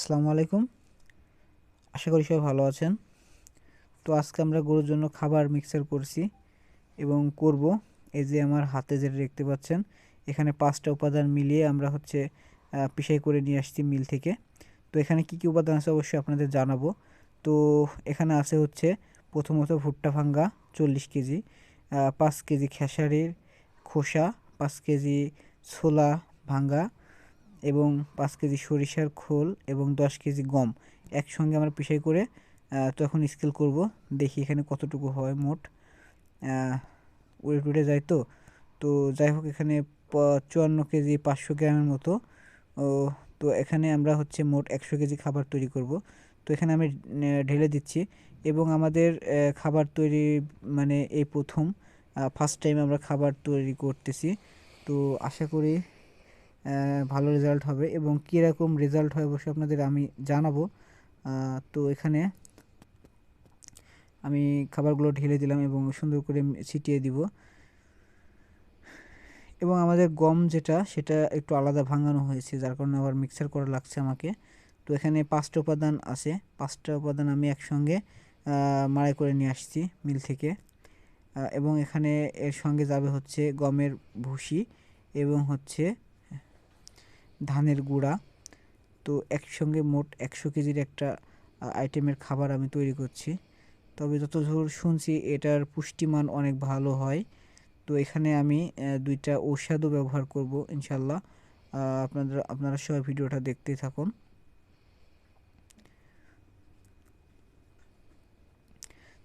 আসসালামু আলাইকুম। আশা করি সবাই ভালো আছেন। তো আজকে আমরা গরুর জন্য খাবার মিক্সার করছি এবং করব এই যে আমার হাতে যেটা দেখতে পাচ্ছেন, এখানে পাঁচটা উপাদান মিলিয়ে আমরা হচ্ছে পিসাই করে নিয়ে আসছি মিল থেকে। তো এখানে কি কি উপাদান আছে অবশ্যই আপনাদের জানাব। তো এখানে আছে হচ্ছে, প্রথমত ভুট্টা ভাঙ্গা চল্লিশ কেজি পাঁচ কেজি খেসারির খোসা, পাঁচ কেজি ছোলা ভাঙ্গা এবং পাঁচ কেজি সরিষার খোল এবং দশ কেজি গম একসঙ্গে আমরা পিসাই করে তো এখন স্কেল করব। দেখি এখানে কতটুকু হয় মোট। উড়ে টুড়ে যায় তো। তো যাই হোক, এখানে চুয়ান্ন কেজি পাঁচশো গ্রামের মতো। ও, তো এখানে আমরা হচ্ছে মোট একশো কেজি খাবার তৈরি করব। তো এখানে আমি ঢেলে দিচ্ছি। এবং আমাদের খাবার তৈরি মানে এই প্রথম ফার্স্ট টাইম আমরা খাবার তৈরি করতেছি। তো আশা করি ভালো রেজাল্ট হবে এবং কীরকম রেজাল্ট হয় অবশ্যই আপনাদের আমি জানাব। তো এখানে আমি খাবারগুলো ঢেলে দিলাম এবং সুন্দর করে ছিটিয়ে দিব। এবং আমাদের গম যেটা, সেটা একটু আলাদা ভাঙানো হয়েছে, যার কারণে আবার মিক্সার করা লাগছে আমাকে। তো এখানে পাঁচটা উপাদান আছে। পাঁচটা উপাদান আমি একসঙ্গে মাড়াই করে নিয়ে আসছি মিল থেকে। এবং এখানে এর সঙ্গে যাবে হচ্ছে গমের ভুসি এবং হচ্ছে ধানের গুঁড়া। তো একসঙ্গে মোট একশো কেজির একটা আইটেমের খাবার আমি তৈরি করছি। তবে যতদূর শুনছি এটার পুষ্টিমান অনেক ভালো হয়। তো এখানে আমি দুইটা ঔষধও ব্যবহার করব ইনশাল্লাহ। আপনাদের, আপনারা সবাই ভিডিওটা দেখতেই থাকুন।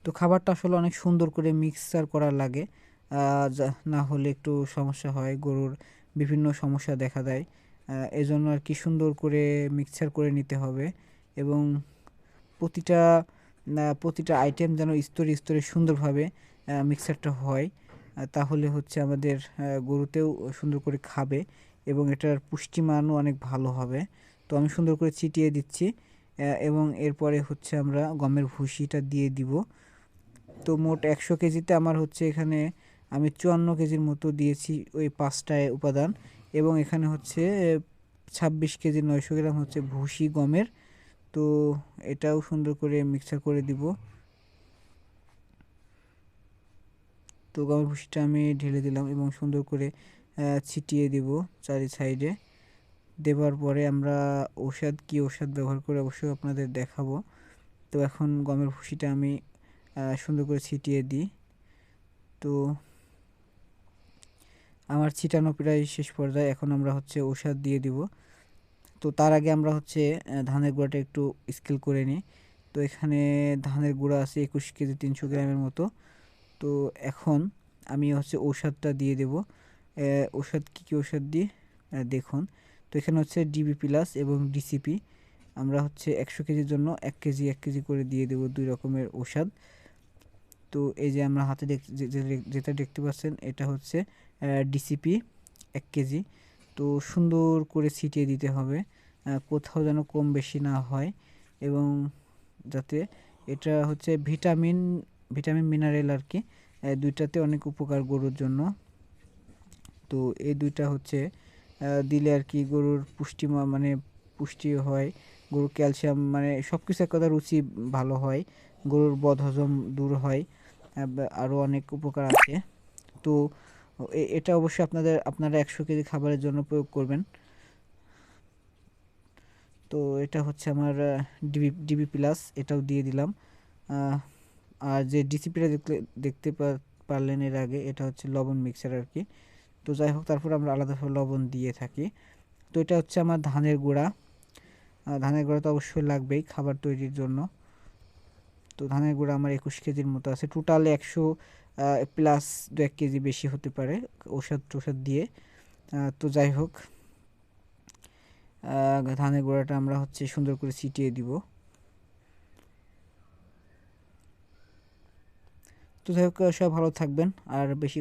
তো খাবারটা আসলে অনেক সুন্দর করে মিক্সার করা লাগে। না হলে একটু সমস্যা হয়। গরুর বিভিন্ন সমস্যা দেখা দেয়। এজন্য আর কি সুন্দর করে মিক্সার করে নিতে হবে এবং প্রতিটা প্রতিটা আইটেম যেন স্তরে স্তরে সুন্দরভাবে মিক্সারটা হয়। তাহলে হচ্ছে আমাদের গরুতেও সুন্দর করে খাবে এবং এটার পুষ্টিমানও অনেক ভালো হবে। তো আমি সুন্দর করে ছিটিয়ে দিচ্ছি এবং এরপরে হচ্ছে আমরা গমের ভুসিটা দিয়ে দিব। তো মোট একশো কেজিতে আমার হচ্ছে এখানে আমি চুয়ান্ন কেজির মতো দিয়েছি ওই পাঁচটায় উপাদান। এবং এখানে হচ্ছে, ছাব্বিশ কেজি নয়শো গ্রাম হচ্ছে ভুসি গমের। তো এটাও সুন্দর করে মিক্সার করে দিব। তো গমের ভুসিটা আমি ঢেলে দিলাম এবং সুন্দর করে ছিটিয়ে দিব চারি সাইডে। দেবার পরে আমরা ঔষধ, কি ঔষধ ব্যবহার করে অবশ্যই আপনাদের দেখাবো। তো এখন গমের ভুসিটা আমি সুন্দর করে ছিটিয়ে দিই। তো আমার ছিটানো প্রায় শেষ পর্যায়ে এখন আমরা হচ্ছে ঔষধ দিয়ে দিব। তো তার আগে আমরা হচ্ছে ধানের গুঁড়াটা একটু স্কেল করে নিই। তো এখানে ধানের গুঁড়া আছে একুশ কেজি, তিনশো গ্রামের মতো। তো এখন আমি হচ্ছে ঔষধটা দিয়ে দেব। ঔষধ কী কী ঔষধ দিয়ে দেখুন। তো এখানে হচ্ছে ডিবি প্লাস এবং ডিসিপি আমরা হচ্ছে একশো কেজির জন্য এক কেজি এক কেজি করে দিয়ে দেব দুই রকমের ঔষধ। তো এই যে আমরা হাতে যেটা দেখতে পাচ্ছেন এটা হচ্ছে ডিসিপি এক কেজি। তো সুন্দর করে ছিটিয়ে দিতে হবে কোথাও যেন কম বেশি না হয় এবং যাতে এটা হচ্ছে ভিটামিন ভিটামিন মিনারেল আর কি দুইটাতে অনেক উপকার গরুর জন্য। তো এই দুইটা হচ্ছে দিলে আর কি গরুর পুষ্টি মানে পুষ্টি হয়, গরুর ক্যালসিয়াম মানে সব কিছু এক রুচি ভালো হয়। গরুর বদহজম দূর হয় আরও অনেক উপকার আছে। তো এটা অবশ্যই আপনাদের, আপনারা একশো কেজি খাবারের জন্য প্রয়োগ করবেন। তো এটা হচ্ছে আমার ডিবি ডিবি প্লাস, এটাও দিয়ে দিলাম। আর যে ডিসিপিটা দেখতে দেখতে পারলেন এর আগে, এটা হচ্ছে লবণ মিক্সার আর কি। তো যাই হোক, তারপর আমরা আলাদাভাবে লবণ দিয়ে থাকি। তো এটা হচ্ছে আমার ধানের গুঁড়া। ধানের গুঁড়া তো অবশ্যই লাগবেই খাবার তৈরির জন্য। তো ধানের গুঁড়া আমার একুশ কেজির মতো আছে। টোটাল একশো প্লাস দু এক কেজি বেশি হতে পারে ওষুধ টোষাদ দিয়ে। তো যাই হোক ধানের গুঁড়াটা আমরা হচ্ছে সুন্দর করে ছিটিয়ে দিব। তো যাই হোক সব ভালো থাকবেন আর বেশি